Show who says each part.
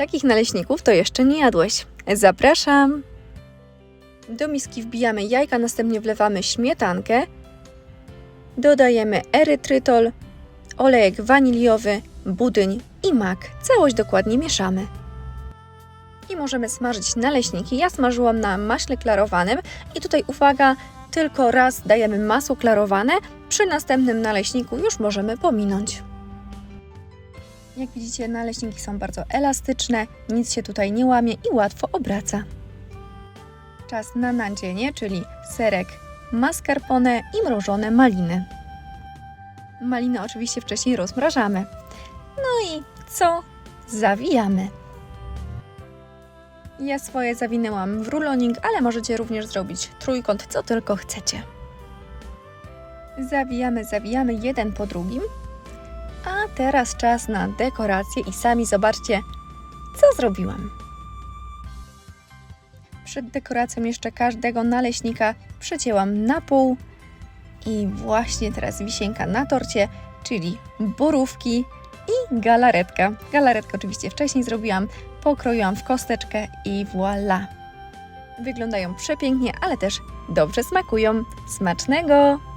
Speaker 1: Takich naleśników to jeszcze nie jadłeś. Zapraszam! Do miski wbijamy jajka, następnie wlewamy śmietankę. Dodajemy erytrytol, olejek waniliowy, budyń i mak. Całość dokładnie mieszamy. I możemy smażyć naleśniki. Ja smażyłam na maśle klarowanym i tutaj uwaga, tylko raz dajemy masło klarowane, przy następnym naleśniku już możemy pominąć. Jak widzicie, naleśniki są bardzo elastyczne, nic się tutaj nie łamie i łatwo obraca. Czas na nadzienie, czyli serek mascarpone i mrożone maliny. Maliny oczywiście wcześniej rozmrażamy. No i co? Zawijamy. Ja swoje zawinęłam w ruloning, ale możecie również zrobić trójkąt, co tylko chcecie. Zawijamy, zawijamy jeden po drugim. A teraz czas na dekorację i sami zobaczcie, co zrobiłam. Przed dekoracją jeszcze każdego naleśnika przecięłam na pół i właśnie teraz wisienka na torcie, czyli borówki i galaretka. Galaretkę oczywiście wcześniej zrobiłam, pokroiłam w kosteczkę i voilà. Wyglądają przepięknie, ale też dobrze smakują. Smacznego!